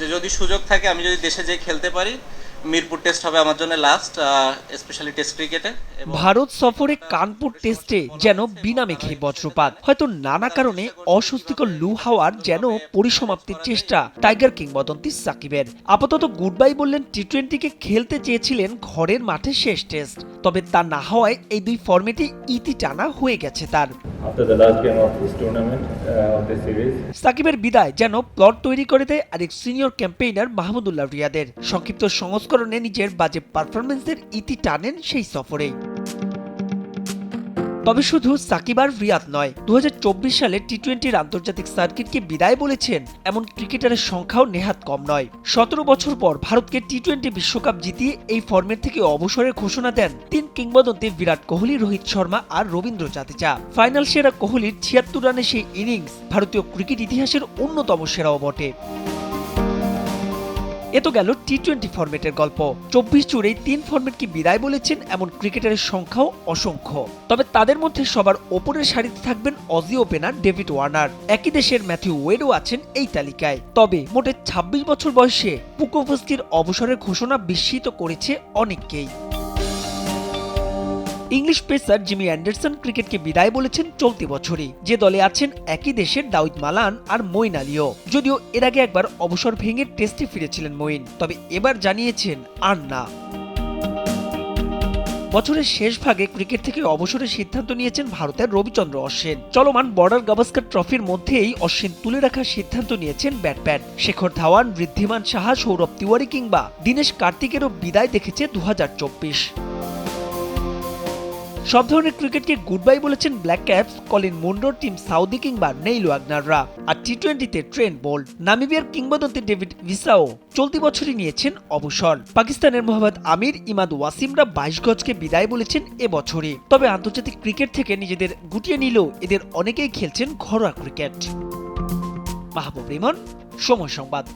যে যদি সুযোগ থাকে, আমি যদি দেশে যেয়ে খেলতে পারি, মিরপুর টেস্ট হবে আমার জন্য লাস্ট স্পেশালি টেস্ট ক্রিকেটে ভারত সফরে কানপুর টেস্টে যেন বিনা মেঘে বজ্রপাত। হয়তো নানা কারণে অস্বস্তিকর লু হাওয়ার যেন পরিসমাপ্তির চেষ্টা টাইগার কিংবদন্তি সাকিবের। আপাতত গুড বাই বললেন টি টোয়েন্টিকে খেলতে চেয়েছিলেন ঘরের মাঠে শেষ টেস্ট তবে তা না হওয়ায় এই দুই ফর্মেটে ইতি টানা হয়ে গেছে তার uh. সাকিবের বিদায় যেন প্লট তৈরি করে দেয় আরেক সিনিয়র ক্যাম্পেইনার মাহমুদুল্লাহ রিয়াদের সংক্ষিপ্ত সংস্করণে নিজের বাজে পারফরমেন্সের ইতি টানেন সেই সফরেই তবে শুধু সাকিব আর রিয়াদ নয় দু সালে টি টোয়েন্টির আন্তর্জাতিক সার্কিটকে বিদায় বলেছেন, এমন ক্রিকেটারের সংখ্যাও নেহাত কম নয়। সতেরো বছর পর ভারতকে টি টোয়েন্টি বিশ্বকাপ জিতিয়ে এই ফর্মেট থেকে অবসরের ঘোষণা দেন তিন কিংবদন্তি বিরাট কোহলি, রোহিত শর্মা আর রবীন্দ্র জাদেজা। ফাইনাল সেরা কোহলির ছিয়াত্তর রানের সেই ইনিংস ভারতীয় ক্রিকেট ইতিহাসের অন্যতম সেরাও বটে। এ তো গেল টি টোয়েন্টি ফর্মেটের গল্প। চব্বিশ জুড়েই তিন ফরম্যাটকে বিদায় বলেছেন এমন ক্রিকেটারের সংখ্যাও অসংখ্য। তবে তাদের মধ্যে সবার ওপরের সারিতে থাকবেন অজি ওপেনার ডেভিড ওয়ার্নার একই দেশের ম্যাথিউ ওয়েডও আছেন এই তালিকায়। তবে মোটে ২৬ বছর বয়সে পুকোভস্কির অবসরের ঘোষণা বিস্মিত করেছে অনেককেই। ইংলিশ পেসার জিমি অ্যান্ডারসন ক্রিকেটকে বিদায় বলেছেন চলতি বছরই। যে দলে আছেন একই দেশের দাউদ মালান আর মইন আলীও। যদিও এর আগে একবার অবসর ভেঙে টেস্টে ফিরেছিলেন মইন তবে এবার জানিয়েছেন আর না। বছরের শেষ ভাগে ক্রিকেট থেকে অবসরের সিদ্ধান্ত নিয়েছেন ভারতের রবিচন্দ্র অশ্বিন। চলমান বর্ডার গাভাস্কার ট্রফির মধ্যেই অশ্বিন তুলে রাখার সিদ্ধান্ত নিয়েছেন ব্যাটপ্যান শেখর ধাওয়ান বৃদ্ধিমান সাহা, সৌরভ তিওয়ারি কিংবা দীনেশ কার্তিকেরও বিদায় দেখেছে দু হাজার চব্বিশ। সব ধরনের ক্রিকেটকে গুড বাই বলেছেন ব্ল্যাক ক্যাপস, কলিন মুন্ডোর টিম সাউদি কিংবা নেইল ওয়াগনাররা আর টি টোয়েন্টিতে ট্রেন্ট বোল্ট নামিবিয়ার কিংবদন্তি ডেভিড ভিসাও চলতি বছরই নিয়েছেন অবসর। পাকিস্তানের মোহাম্মদ আমির ইমাদ ওয়াসিমরা বাইশ গজকে বিদায় বলেছেন এবছরই তবে আন্তর্জাতিক ক্রিকেট থেকে নিজেদের গুটিয়ে নিলেও এদের অনেকেই খেলছেন ঘরোয়া ক্রিকেট। মাহবুব রিমন, সময় সংবাদ।